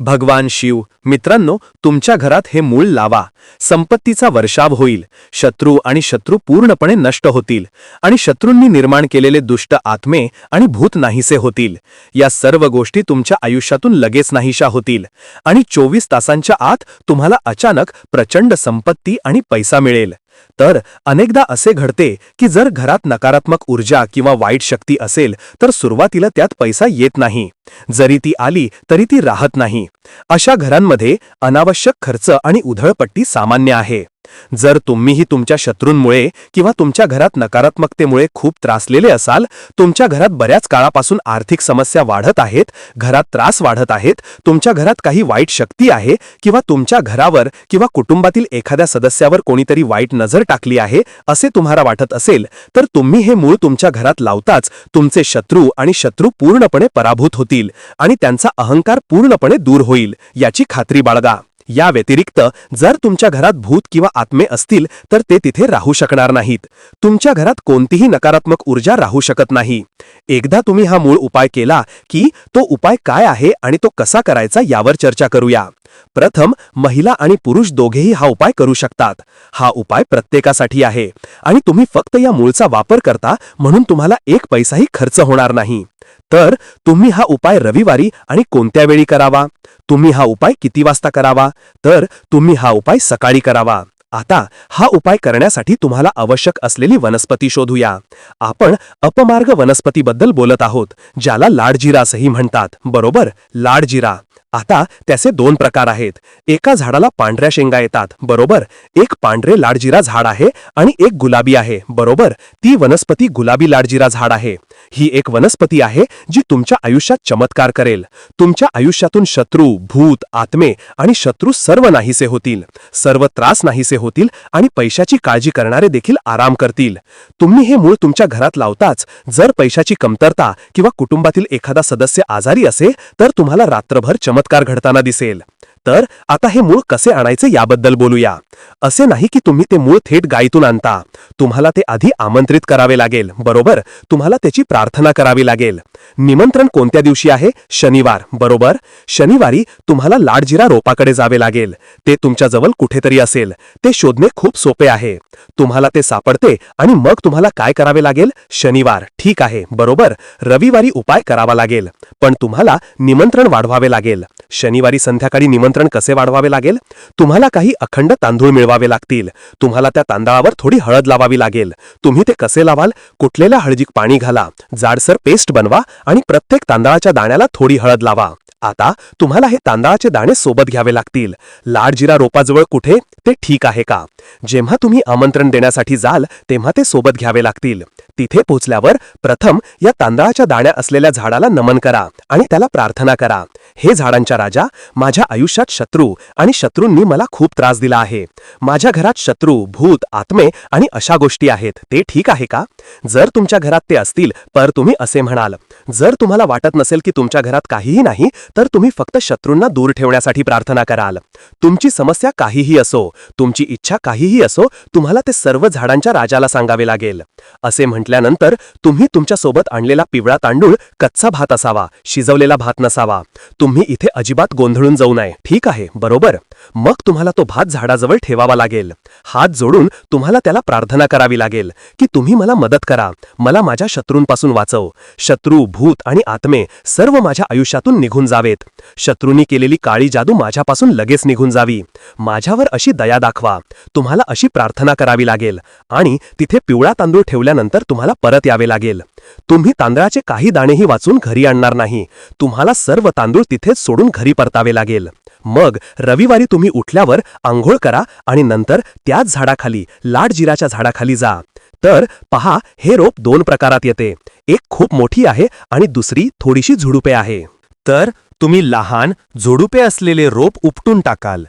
भगवान शिव मित्रांनो तुमच्या घरात हे मूळ लावा. संपत्तीचा वर्षाव होईल. शत्रू आणि शत्रू पूर्णपणे नष्ट होतील. आणि शत्रूंनी निर्माण केलेले दुष्ट आत्मे आणि भूत नाहीसे होतील. या सर्व गोष्टी तुमच्या आयुष्यातून लगेच नाहीशा होतील. आणि चोवीस तासांच्या आत तुम्हाला अचानक प्रचंड संपत्ती आणि पैसा मिळेल. तर अनेकदा असे घडते की जर घरात नकारात्मक ऊर्जा किंवा वाईट शक्ती असेल तर सुरुवातीला त्यात पैसा येत नाही. जरी ती आली तरी ती राहत नाही. अशा घरांमध्ये अनावश्यक खर्च आणि उधळपट्टी सामान्य आहे. जर तुम्हीही तुमच्या शत्रूंमुळे किंवा तुमच्या घरात नकारात्मकतेमुळे खूप त्रासलेले असाल तुमच्या घरात बऱ्याच काळापासून आर्थिक समस्या वाढत आहेत घरात त्रास वाढत आहेत तुमच्या घरात काही वाईट शक्ती आहे किंवा तुमच्या घरावर किंवा कुटुंबातील एखाद्या सदस्यावर कोणीतरी वाईट नजर टाकली आहे असे तुम्हाला वाटत असेल तर तुम्ही हे मूळ तुमच्या घरात लावताच तुमचे शत्रू आणि शत्रू पूर्णपणे पराभूत होतील आणि त्यांचा अहंकार पूर्णपणे दूर होईल याची खात्री बाळगा. या व्यतिरिक्त जर तुमच्या घरात भूत किंवा आत्मे असतील तर ते तिथे राहू शकणार नाहीत. तुमच्या घरात कोणतीही नकारात्मक ऊर्जा राहू शकत नाही. एकदा तुम्ही हा मूळ उपाय केला की तो उपाय काय आहे आणि तो कसा करायचा यावर चर्चा करूया. प्रथम महिला आणि पुरुष दोघेही हा उपाय करू शकतात. हा उपाय प्रत्येकासाठी आहे. आणि तुम्ही फक्त या मूळचा वापर करता म्हणून तुम्हाला एक पैसाही खर्च होणार नाही. तर तुम्ही हा उपाय रविवारी आणि कोणत्या वेळी करावा? तुम्ही हा उपाय किती वाजता करावा? तर तुम्ही हा उपाय सकाळी करावा. आता हा उपाय करण्यासाठी तुम्हाला आवश्यक असलेली वनस्पती शोधूया. आपण अपमार्ग वनस्पतीबद्दल बोलत आहोत ज्याला लाडजिरा असंही म्हणतात. बरोबर? लाडजिरा. आता त्याचे दोन प्रकार आहेत. एका झाडाला पांढऱ्या शेंगा येतात. बरोबर? एक पांढरे लाडजिरा झाड आहे आणि एक गुलाबी आहे. बरोबर? ती वनस्पती गुलाबी लाडजिरा झाड आहे. ही एक वनस्पती आहे जी तुमच्या आयुष्यात चमत्कार करेल. तुमच्या आयुष्यातून शत्रू भूत आत्मे आणि शत्रू सर्व नाहीसे होतील. सर्व त्रास नाहीसे होतील आणि पैशाची काळजी करणारे देखील आराम करतील. तुम्ही हे मूळ तुमच्या घरात लावताच जर पैशाची कमतरता किंवा कुटुंबातील एखादा सदस्य आजारी असेल तर तुम्हाला रात्रभर चमत्कार घडताना दिसेल. तर आता हे मूळ कसे आणायचे याबद्दल बोलूया. असे नाही की तुम्ही ते मूळ थेट गायीतून आणता. तुम्हाला ते आधी आमंत्रित करावे लागेल बरोबर? तुम्हाला त्याची प्रार्थना करावी लागेल. निमंत्रण कोणत्या दिवशी आहे? शनिवार बरोबर? शनिवारी तुम्हाला लाडजिरा रोपाकडे जावे लागेल. ते तुमच्याजवळ कुठेतरी असेल. ते शोधणे खूप सोपे आहे. तुम्हाला ते सापडते आणि मग तुम्हाला काय करावे लागेल? शनिवार ठीक आहे बरोबर? रविवारी उपाय करावा लागेल. पण तुम्हाला निमंत्रण वाढवावे लागेल. शनिवारी संध्याकाळी निमंत्रण कसे वाढवावे लागेल? तुम्हाला काही अखंड तांदूळ मिळवावे लागतील. तुम्हाला त्या तांदळावर थोडी हळद लावावी लागेल. तुम्ही ते कसे लावाल? कुठलेल्या हळदीक पाणी घाला. जाडसर पेस्ट बनवा आणि प्रत्येक तांदळाच्या दाण्याला थोडी हळद लावा. आता तुम्हाला हे तांदळाचे दाणे सोबत घ्यावे लागतील. लाडजिरा रोपाजवळ कुठे? ते ठीक आहे का? जेव्हा तुम्ही आमंत्रण देण्यासाठी जाल तेव्हा ते सोबत घ्यावे लागतील. तिथे पोचल्यावर प्रथम या तांदळाच्या दाण्या असलेल्या झाडाला नमन करा आणि त्याला प्रार्थना करा. हे झाडांच्या राजा माझ्या आयुष्यात शत्रू आणि शत्रूंनी मला खूप त्रास दिला आहे. माझ्या घरात शत्रू भूत आत्मे आणि अशा गोष्टी आहेत. ते ठीक आहे का? जर तुमच्या घरात ते असतील तर तुम्ही असे म्हणाल. जर तुम्हाला वाटत नसेल की तुमच्या घरात काहीही नाही तर तुम्ही फक्त शत्रूंना दूर ठेवण्यासाठी प्रार्थना कराल. तुमची समस्या काहीही असो. तुमची इच्छा काहीही असो तुम्हाला ते सर्व झाडांच्या राजाला सांगावे लागेल. असे म्हटल्यानंतर तुम्ही तुमच्यासोबत आणलेला पिवळा तांदूळ कच्चा भात असावा शिजवलेला भात नसावा. तुम्ही इथे अजिबात गोंधळून जाऊ नये. ठीक आहे बरोबर. मग तुम्हाला तो भात झाडाजवळ ठेवावा लागेल. हात जोडून तुम्हाला त्याला प्रार्थना करावी लागेल की तुम्ही मला मदत करा. मला माझ्या शत्रूंपासून वाचव. शत्रू भूत आणि आत्मे सर्व माझ्या आयुष्यातून निघून जावेत. शत्रूंनी केलेली काळी जादू माझ्यापासून लगेच निघून जावी. माझ्यावर अशी दया दाखवा. तुम्हाला अशी प्रार्थना करावी लागेल आणि तिथे पिवळा तांदूळ ठेवल्यानंतर तुम्हाला परत यावे लागेल. तुम्ही तांदळाचे काही दाणेही वाचून घरी आणणार नाही. तुम्हाला सर्व तांदूळ तिथेच सोडून घरी परतावे लागेल. मग रविवारी तुम्ही उठल्यावर आंघोळ करा आणि नंतर त्याच झाडाखाली लाडजिराच्या झाडाखाली जा. तर पहा हे रोप दोन प्रकारात येते. एक खूप मोठी आहे आणि दुसरी थोडीशी झुडुपे आहे. तर तुम्ही लहान झुडुपे असलेले रोप उपटून टाकाल.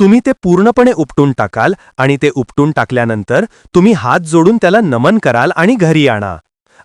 तुम्ही ते पूर्णपणे उपटून टाकाल आणि ते उपटून टाकल्यानंतर तुम्ही हात जोडून त्याला नमन कराल आणि घरी आणा.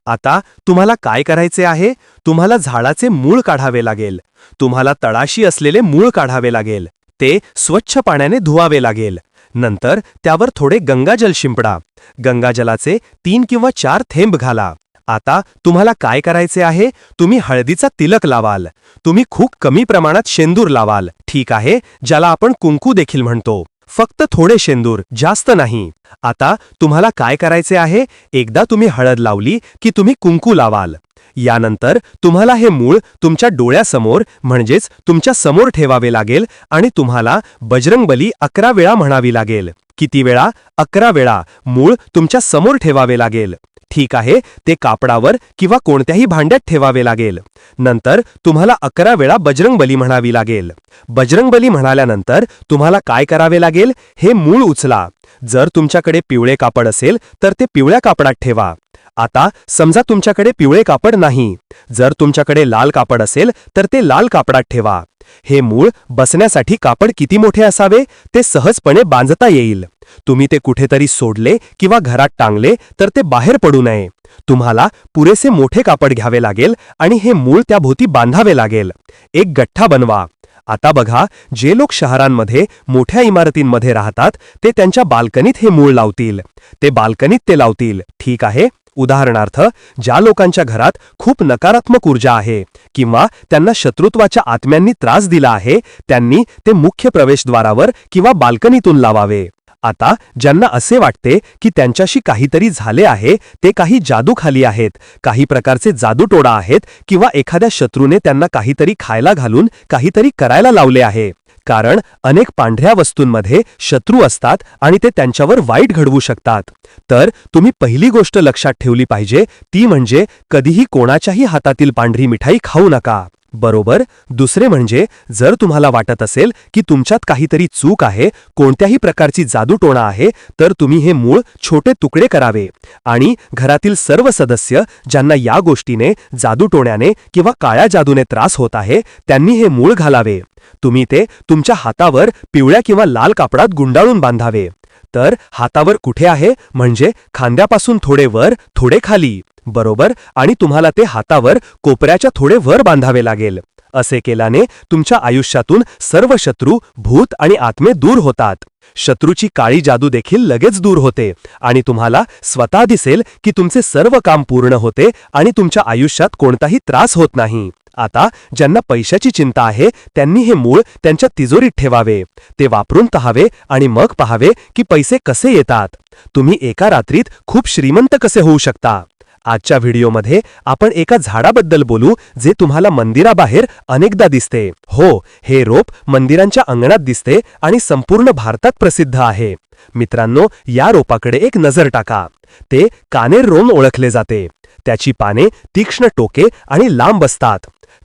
आता तुम्हाला काय करायचे आहे? तुम्हाला झाडाचे मूळ काढावे लागेल. तुम्हाला तळाशी असलेले मूळ काढावे लागेल. ते स्वच्छ पाण्याने धुवावे लागेल. नंतर त्यावर थोडे गंगाजल शिंपडा. गंगाजलाचे तीन किंवा चार थेंब घाला. आता तुम्हाला काय करायचे आहे? तुम्ही हळदीचा तिलक लावाल. तुम्ही खूप कमी प्रमाणात शेंदूर लावाल. ठीक आहे ज्याला आपण कुंकू देखील म्हणतो. फक्त थोडे शेंदूर जास्त नाही. आता तुम्हाला काय करायचे आहे? एकदा तुम्ही हळद लावली की तुम्ही कुंकू लावाल. यानंतर तुम्हाला हे मूळ तुमच्या डोळ्यासमोर म्हणजेच तुमच्यासमोर ठेवावे लागेल आणि तुम्हाला बजरंगबली अकरा वेळा म्हणावी लागेल. किती वेळा? अकरा वेळा. मूळ तुमच्यासमोर ठेवावे लागेल. ठीक आहे ते कापडावर किंवा कोणत्याही भांड्यात ठेवावे लागेल. नंतर तुम्हाला अकरा वेळा बजरंगबली म्हणावी लागेल. बजरंगबली म्हणाल्यानंतर तुम्हाला काय करावे लागेल? हे मूळ उचला. जर तुमच्याकडे पिवळे कापड असेल तर ते पिवळ्या कापडात ठेवा. आता समजा तुमच्याकडे पिवळे कापड नाही. जर तुमच्याकडे लाल कापड असेल तर ते लाल कापडात ठेवा. हे मूळ बसण्यासाठी कापड किती मोठे असावे? ते सहजपणे बांधता येईल. तुम्ही ते कुठेतरी सोडले किंवा घरात टांगले तर ते बाहेर पडू नये. तुम्हाला पुरेसे मोठे कापड घ्यावे लागेल आणि हे मूळ त्याभोवती बांधावे लागेल. एक गठ्ठा बनवा. आता बघा जे लोक शहरांमध्ये मोठ्या इमारतींमध्ये राहतात ते त्यांच्या बाल्कनीत हे मूळ लावतील. ते बाल्कनीत ते लावतील. ठीक आहे. उदाहरणार्थ ज्या लोकांच्या घरात खूप नकारात्मक ऊर्जा आहे किंवा त्यांना शत्रुत्वाच्या आत्म्यांनी त्रास दिला आहे त्यांनी ते मुख्य प्रवेशद्वारावर किंवा बाल्कनीतून लावावे. आता ज्यांना असे वाटते की त्यांच्याशी काहीतरी झाले आहे ते काही जादू खाली आहेत. काही प्रकारचे जादूटोडा आहेत किंवा एखाद्या शत्रूने त्यांना काहीतरी खायला घालून काहीतरी करायला लावले आहे. कारण अनेक पांढऱ्या वस्तूंमध्ये शत्रू असतात आणि ते त्यांच्यावर वाईट घडवू शकतात. तर तुम्ही पहिली गोष्ट लक्षात ठेवली पाहिजे ती म्हणजे कधीही कोणाच्याही हातातील पांढरी मिठाई खाऊ नका. बरोबर दुसरे म्हणजे जर तुम्हाला वाटत असेल की तुमच्यात काहीतरी चूक आहे कोणत्याही प्रकारची जादूटोणा आहे तर तुम्ही हे मूळ छोटे तुकडे करावे. आणि घरातील सर्व सदस्य ज्यांना या गोष्टीने जादूटोण्याने किंवा काळ्या जादूने त्रास होत आहे त्यांनी हे मूळ घालावे. तुम्ही ते तुमच्या हातावर पिवळ्या किंवा लाल कापडात गुंडाळून बांधावे. तर हातावर कुठे आहे? म्हणजे खांद्यापासून थोडे वर थोडे खाली. बरोबर आणि तुम्हाला ते हातावर कोपऱ्याच्या थोडे वर बांधावे लागेल. असे केल्याने तुमच्या आयुष्यातून सर्व शत्रू भूत आणि आत्मे दूर होतात. शत्रूची काळी जादू देखील लगेच दूर होते आणि तुम्हाला स्वतः दिसेल की तुमचे सर्व काम पूर्ण होते आणि तुमच्या आयुष्यात कोणताही त्रास होत नाही. आता ज्यांना पैशाची चिंता आहे त्यांनी हे मूळ त्यांच्या तिजोरीत ठेवावे. ते वापरून पहावे आणि मग पहावे की पैसे कसे येतात. तुम्ही एका रात्रीत खूप श्रीमंत कसे होऊ शकता? आजच्या व्हिडिओमध्ये आपण एका झाडाबद्दल बोलू जे तुम्हाला मंदिराबाहेर अनेकदा दिसते. हो हे रोप मंदिरांच्या अंगणात दिसते आणि संपूर्ण भारतात प्रसिद्ध आहे. मित्रांनो या रोपाकडे एक नजर टाका. ते कानेर रोम ओळखले जाते. त्याची पाने तीक्ष्ण टोके आणि लांब असतात.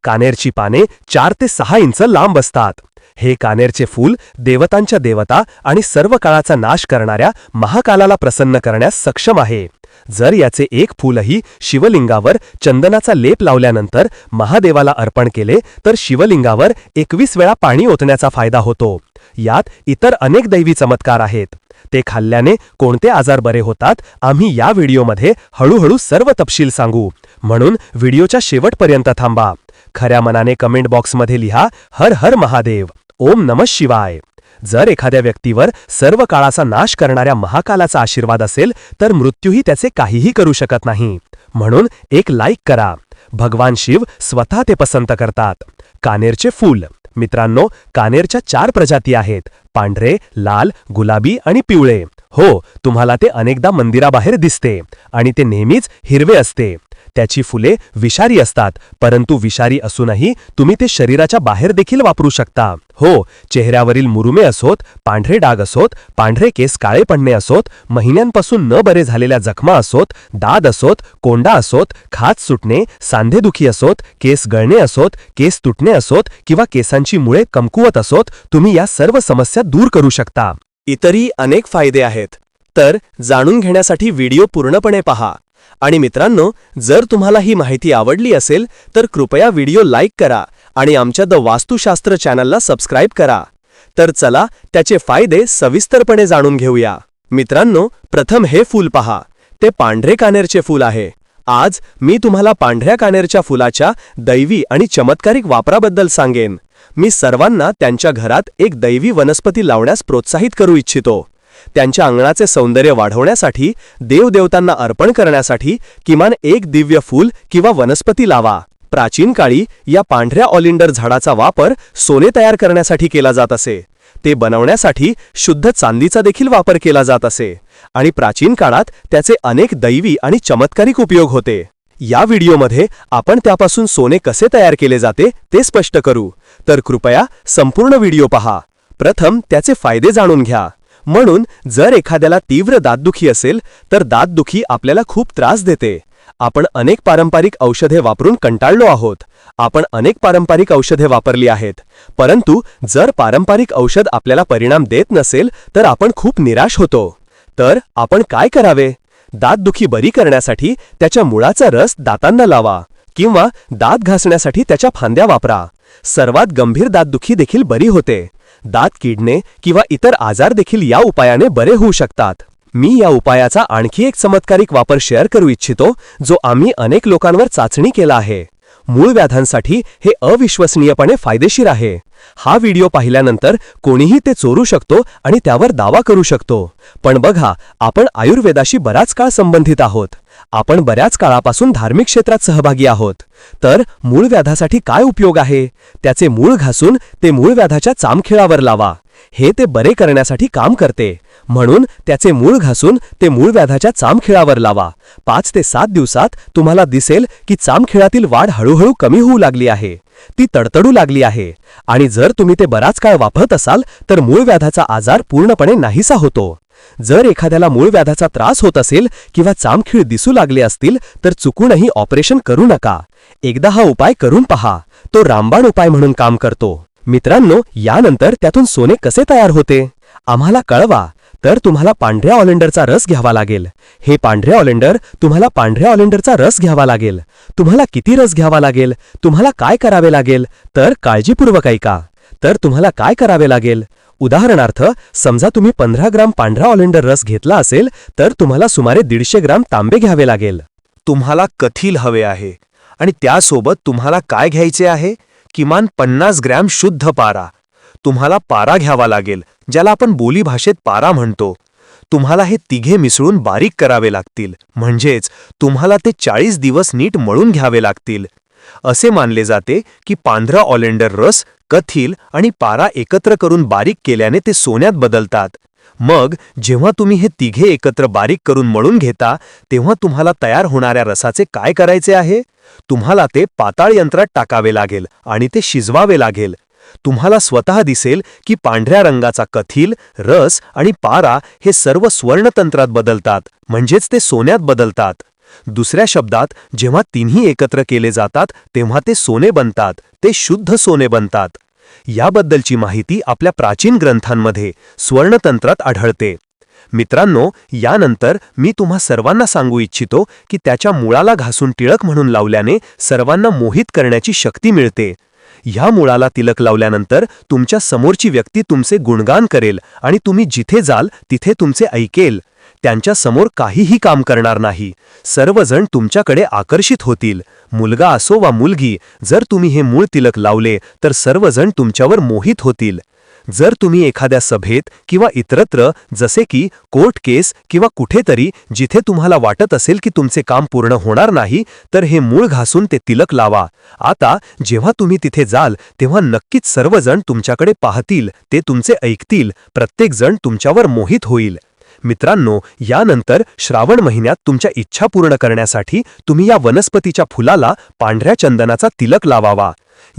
कानेरची पाने चार ते सहा इंच लांब असतात. हे कानेरचे फूल देवतांच्या देवता आणि सर्व काळाचा नाश करणाऱ्या महाकालाला प्रसन्न करण्यास सक्षम आहे. जर याचे एक फूलही शिवलिंगावर चंदनाचा लेप लावल्यानंतर महादेवाला अर्पण केले तर शिवलिंगावर एकवीस वेळा पाणी ओतण्याचा फायदा होतो. यात इतर अनेक दैवी चमत्कार आहेत. ते खाल्ल्याने कोणते आजार बरे होतात आम्ही या व्हिडिओमध्ये हळूहळू सर्व तपशील सांगू. म्हणून व्हिडिओच्या शेवटपर्यंत थांबा. खऱ्या मनाने कमेंट बॉक्समध्ये लिहा हर हर महादेव. ओम नमः शिवाय. जर एखाद्या व्यक्तीवर सर्व काळाचा नाश करणाऱ्या महाकालाचा आशीर्वाद असेल तर मृत्यूही त्याचे काहीही करू शकत नाही. म्हणून एक लाईक करा. भगवान शिव स्वतः ते पसंत करतात. कानेरचे फूल. मित्रांनो कानेरच्या चार प्रजाती आहेत. पांढरे लाल गुलाबी आणि पिवळे. हो तुम्हाला ते अनेकदा मंदिराबाहेर दिसते आणि ते नेहमीच हिरवे असते. त्याची फुले विषारी असतात परंतु विषारी असूनही तुम्ही ते शरीराच्या बाहेर देखील वापरू शकता. हो चेहऱ्यावरील मुरुमे असोत पांढरे डाग असोत पांढरे केस काळे पडणे असोत महिन्यांपासून न बरे झालेल्या जखमा असोत दाद असोत कोंडा असोत खाज सुटणे सांधेदुखी असोत केस गळणे असोत केस तुटणे असोत किंवा केसांची मुळे कमकुवत असोत तुम्ही या सर्व समस्या दूर करू शकता. इतरही अनेक फायदे आहेत. तर जाणून घेण्यासाठी व्हिडिओ पूर्णपणे पहा. आणि मित्रांनो जर तुम्हाला ही माहिती आवडली असेल तर कृपया व्हिडिओ लाईक करा आणि आमच्या द वास्तुशास्त्र चॅनलला सबस्क्राईब करा. तर चला त्याचे फायदे सविस्तरपणे जाणून घेऊया. मित्रांनो प्रथम हे फूल पहा. ते पांढरे कानेरचे फूल आहे. आज मी तुम्हाला पांढऱ्या कानेरच्या फुलाच्या दैवी आणि चमत्कारिक वापराबद्दल सांगेन. मी सर्वांना त्यांच्या घरात एक दैवी वनस्पती लावण्यास प्रोत्साहित करू इच्छितो. त्यांच्या अंगणाचे सौंदर्य वाढवण्यासाठी देवदेवतांना अर्पण करण्यासाठी किमान एक दिव्य फूल किंवा वनस्पती लावा. प्राचीन काळी या पांढऱ्या ऑलिंडर झाडाचा वापर सोने तयार करण्यासाठी केला जात असे. ते बनवण्यासाठी शुद्ध चांदीचा देखील वापर केला जात असे. आणि प्राचीन काळात त्याचे अनेक दैवी आणि चमत्कारिक उपयोग होते. या व्हिडिओमध्ये आपण त्यापासून सोने कसे तयार केले जाते ते स्पष्ट करू. तर कृपया संपूर्ण व्हिडिओ पहा. प्रथम त्याचे फायदे जाणून घ्या. म्हणून जर एखाद्याला तीव्र दातदुखी असेल तर दातदुखी आपल्याला खूप त्रास देते. आपण अनेक पारंपरिक औषधे वापरून कंटाळलो आहोत. आपण अनेक पारंपरिक औषधे वापरली आहेत. परंतु जर पारंपरिक औषध आपल्याला परिणाम देत नसेल तर आपण खूप निराश होतो. तर आपण काय करावे? दातदुखी बरी करण्यासाठी त्याच्या मुळाचा रस दातांना लावा. किंवा दात घासण्यासाठी त्याच्या फांद्या वापरा. सर्वात गंभीर दातदुखी देखील बरी होते. दात किडणे किंवा इतर आजार देखील या उपायाने बरे होऊ शकतात. मी या उपायाचा आणखी एक चमत्कारिक वापर शेअर करू इच्छितो जो आम्ही अनेक लोकांवर चाचणी केला आहे. मूळ व्याधांसाठी हे अविश्वसनीयपणे फायदेशीर आहे. हा व्हिडिओ पाहिल्यानंतर कोणीही ते चोरू शकतो आणि त्यावर दावा करू शकतो. पण बघा आपण आयुर्वेदाशी बराच काळ संबंधित आहोत. आपण बऱ्याच काळापासून धार्मिक क्षेत्रात सहभागी आहोत. तर मूळ व्याधासाठी काय उपयोग आहे? त्याचे मूळ घासून ते मूळ व्याधाच्या चामखिळावर लावा. हे ते बरे करण्यासाठी काम करते. म्हणून त्याचे मूळ घासून ते मूळ व्याधाच्या चामखिळावर लावा. पाच ते सात दिवसात तुम्हाला दिसेल की चामखिळातील वाढ हळूहळू कमी होऊ लागली आहे. ती तडतडू लागली आहे. आणि जर तुम्ही ते बराच काळ वापरत असाल तर मूळ व्याधाचा आजार पूर्णपणे नाहीसा होतो. जर एखाद्याला मूळ व्याधाचा त्रास होत असेल किंवा चामखिळ दिसू लागले असतील तर चुकूनही ऑपरेशन करू नका. एकदा हा उपाय करून पहा. तो रामबाण उपाय म्हणून काम करतो. मित्रांनो यानंतर त्यातून सोने कसे तयार होते? आम्हाला कळवा. तर तुम्हाला पांढऱ्या ऑलेंडरचा रस घ्यावा लागेल. हे पांढऱ्या ऑलेंडर तुम्हाला पांढऱ्या ऑलेंडरचा रस घ्यावा लागेल. तुम्हाला किती रस घ्यावा लागेल? तुम्हाला काय करावे लागेल? तर काळजीपूर्वक ऐका. तर तुम्हाला काय करावे लागेल? उदाहरणार्थ समजा तुम्ही पंधरा ग्राम पांढरा ऑलेंडर रस घेतला असेल तर तुम्हाला सुमारे दीडशे ग्राम तांबे घ्यावे लागेल. तुम्हाला कथील हवे आहे? आणि त्यासोबत तुम्हाला काय घ्यायचे आहे? किमान पन्नास ग्रॅम शुद्ध पारा. तुम्हाला पारा घ्यावा लागेल ज्याला आपण बोलीभाषेत पारा म्हणतो. तुम्हाला हे तिघे मिसळून बारीक करावे लागतील म्हणजेच तुम्हाला ते चाळीस दिवस नीट मळून घ्यावे लागतील. असे मानले जाते की पांढरा ऑलेंडर रस कथील आणि पारा एकत्र करून बारीक केल्याने ते सोन्यात बदलतात. मग जेव्हा तुम्ही हे तिघे एकत्र बारीक करून मळून घेता तेव्हा तुम्हाला तयार होणाऱ्या रसाचे काय करायचे आहे? तुम्हाला ते पाताळ यंत्रात टाकावे लागेल आणि ते शिजवावे लागेल. तुम्हाला स्वतः दिसेल की पांढऱ्या रंगाचा कथील रस आणि पारा हे सर्व स्वर्णतंत्रात बदलतात म्हणजेच ते सोन्यात बदलतात. दुसऱ्या शब्दात जेव्हा तिन्ही एकत्र केले जातात तेव्हा ते सोने बनतात ते शुद्ध सोने बनतात. याबद्दलची माहिती आपल्या प्राचीन ग्रंथांमध्ये स्वर्णतंत्रात आढळते. मित्रांनो यानंतर मी तुम्हा सर्वांना सांगू इच्छितो की त्याच्या मुळाला घासून टिळक म्हणून लावल्याने सर्वांना मोहित करण्याची शक्ती मिळते. ह्या मुळाला तिलक लावल्यानंतर तुमच्या समोरची व्यक्ती तुमचे गुणगान करेल आणि तुम्ही जिथे जाल तिथे तुमचे ऐकेल. त्यांच्यासमोर काहीही काम करणार नाही. सर्वजण तुमच्याकडे आकर्षित होतील. मुलगा असो वा मुलगी जर तुम्ही हे मूळ तिलक लावले तर सर्वजण तुमच्यावर मोहित होतील. जर तुम्ही एखाद्या सभेत किंवा इतरत्र जसे की कोर्ट केस किंवा कुठेतरी जिथे तुम्हाला वाटत असेल की तुमचे काम पूर्ण होणार नाही तर हे मूळ घासून ते तिलक लावा. आता जेव्हा तुम्ही तिथे जाल तेव्हा नक्कीच सर्वजण तुमच्याकडे पाहतील ते तुमचे ऐकतील प्रत्येकजण तुमच्यावर मोहित होईल. मित्रांनो यानंतर श्रावण महिन्यात तुमच्या इच्छा पूर्ण करण्यासाठी तुम्ही या वनस्पतीच्या फुलाला पांढऱ्या चंदनाचा तिलक लावावा.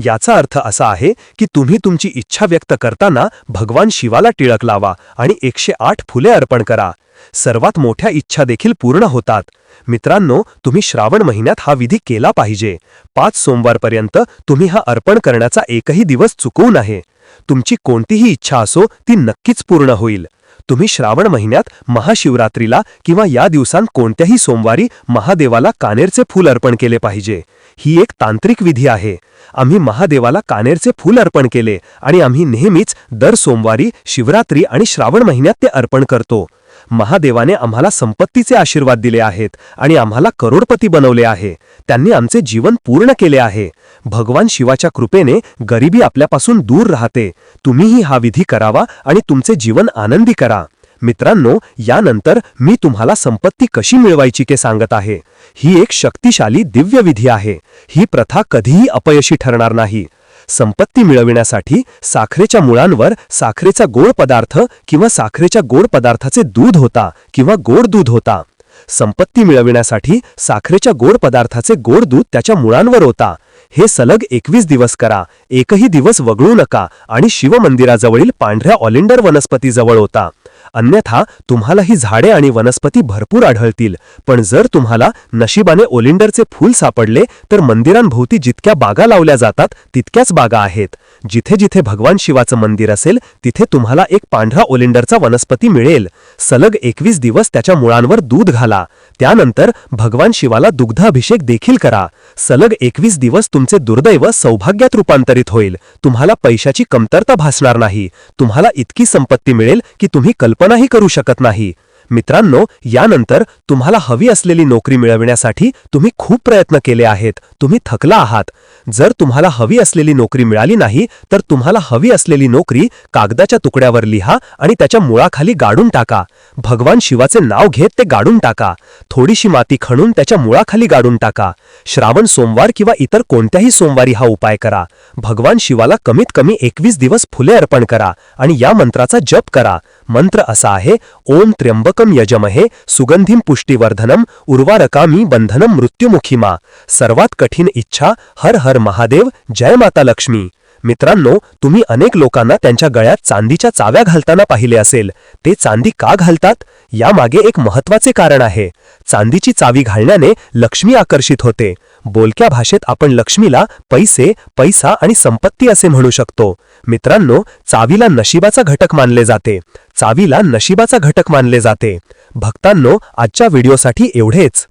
याचा अर्थ असा आहे की तुम्ही तुमची इच्छा व्यक्त करताना भगवान शिवाला टिळक लावा आणि एकशे आठ फुले अर्पण करा. सर्वात मोठ्या इच्छा देखील पूर्ण होतात. मित्रांनो तुम्ही श्रावण महिन्यात हा विधी केला पाहिजे. पाच सोमवारपर्यंत तुम्ही हा अर्पण करण्याचा एकही दिवस चुकवू नये. तुमची कोणतीही इच्छा असो ती नक्कीच पूर्ण होईल. तुम्ही श्रावण महिन्यात महाशिवरात्रीला किंवा या दिवसांत कोणत्याही सोमवारी महादेवाला कानेरचे फूल अर्पण केले पाहिजे. ही एक तांत्रिक विधी आहे. आम्ही महादेवाला कानेरचे फूल अर्पण केले आणि आम्ही नेहमीच दर सोमवारी शिवरात्री आणि श्रावण महिन्यात ते अर्पण करतो. महादेवाने आम्हाला संपत्तीचे आशीर्वाद दिले आहेत आणि आम्हाला करोडपती बनवले आहे. त्यांनी आमचे जीवन पूर्ण केले आहे. भगवान शिवाच्या कृपेने गरिबी आपल्यापासून दूर राहते. तुम्हीही हा विधी करावा आणि तुमचे जीवन आनंदी करा. मित्रांनो यानंतर मी तुम्हाला संपत्ती कशी मिळवायची ते सांगत आहे. ही एक शक्तिशाली दिव्य विधी आहे. ही प्रथा कधीही अपयशी ठरणार नाही. संपत्ती मिळविण्यासाठी साखरेच्या मुळांवर साखरेचा गोड पदार्थ किंवा साखरेच्या गोड पदार्थाचे दूध होता किंवा गोड दूध होता. संपत्ती मिळविण्यासाठी साखरेच्या गोड पदार्थाचे गोड दूध त्याच्या मुळांवर होता. हे सलग एकवीस दिवस करा. एकही दिवस वगळू नका आणि शिवमंदिराजवळील पांढऱ्या ऑलिंडर वनस्पतीजवळ होता. अन्यथा तुम्हाला ही झाडे आणि वनस्पती भरपूर आढळतील. पण जर तुम्हाला नशिबाने ओलिंडरचे फूल सापडले तर मंदिरांभोवती जितक्या बागा लावल्या जातात तितक्याच बागा आहेत. जिथे जिथे भगवान शिवाचं मंदिर असेल तिथे तुम्हाला एक पांढरा ओलिंडरचा वनस्पती मिळेल. सलग एकवीस दिवस त्याच्या मुळांवर दूध घाला. त्यानंतर भगवान शिवाला दुग्धाभिषेक देखील करा. सलग एकवीस दिवस तुमचे दुर्दैव सौभाग्यात रूपांतरित होईल. तुम्हाला पैशाची कमतरता भासणार नाही. तुम्हाला इतकी संपत्ती मिळेल की तुम्ही कल्पनाही करू शकत नाही. मित्रांनो यानंतर तुम्हाला हवी असलेली नोकरी मिळविण्यासाठी तुम्ही खूप प्रयत्न केले आहेत. तुम्ही थकला आहात. जर तुम्हाला हवी असलेली नोकरी मिळाली नाही तर तुम्हाला हवी असलेली नोकरी कागदाच्या तुकड्यावर लिहा आणि त्याच्या मुळाखाली गाडून टाका. भगवान शिवाचे नाव घेत ते गाडून टाका. थोडीशी माती खणून त्याच्या मुळाखाली गाडून टाका. श्रावण सोमवार किंवा इतर कोणत्याही सोमवारी हा उपाय करा. भगवान शिवाला कमीत कमी एकवीस दिवस फुले अर्पण करा आणि या मंत्राचा जप करा. मंत्र असा आहे ओम त्र्यंबकम यजमहे सुगंधिम पुष्टिवर्धनम उर्वारकामी बंधनम मृत्युमुखीमा. सर्वात कठीण इच्छा हर हर महादेव जय माता लक्ष्मी. मित्रांनो तुम्ही अनेक लोकांना त्यांच्या गळ्यात चांदीच्या चाव्या घालताना पाहिले असेल. ते चांदी का घालतात? यामागे एक महत्त्वाचे कारण आहे. चांदीची चावी घालण्याने लक्ष्मी आकर्षित होते. बोलक्या भाषेत आपण लक्ष्मीला पैसे पैसा आणि संपत्ती असे म्हणू शकतो. मित्रांनो चावीला नशिबाचा घटक मानले जाते. चावीला नशिबाचा घटक मानले जाते. भक्तांनो आजच्या व्हिडिओसाठी एवढेच.